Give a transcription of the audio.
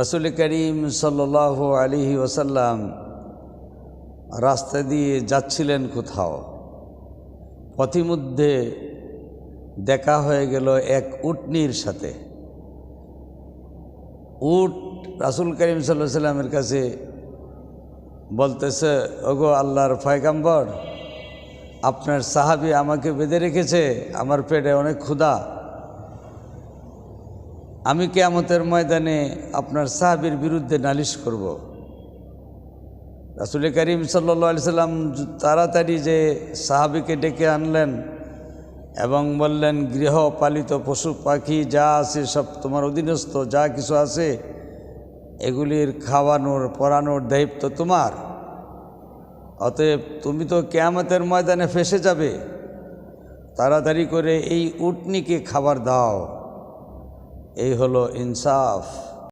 রসুল করিম সাল্লাহ আলী ওসাল্লাম রাস্তা দিয়ে যাচ্ছিলেন কোথাও। পথিমধ্যে দেখা হয়ে গেল এক উটনির সাথে। উট রাসুল করিম সাল্লাহ সাল্লামের কাছে বলতেছে, ওগো আল্লাহর ফয়গাম্বর আপনার সাহাবি আমাকে বেঁধে রেখেছে, আমার পেটে অনেক ক্ষুধা। আমি কেয়ামতের ময়দানে আপনার সাহাবির বিরুদ্ধে নালিশ করব। রাসুল করিম সাল্লি সাল্লাম তাড়াতাড়ি যে সাহাবিকে ডেকে আনলেন এবং বললেন গৃহপালিত পশু, পাখি যা আছে সব তোমার অধীনস্থ, যা কিছু আছে এগুলির খাওয়ানোর, পরানোর দায়িত্ব তোমার। অতএব তুমি তো কেয়ামতের ময়দানে ফেসে যাবে। তাড়াতাড়ি করে এই উটনিকে খাবার দাও। এই হলো ইনসাফ।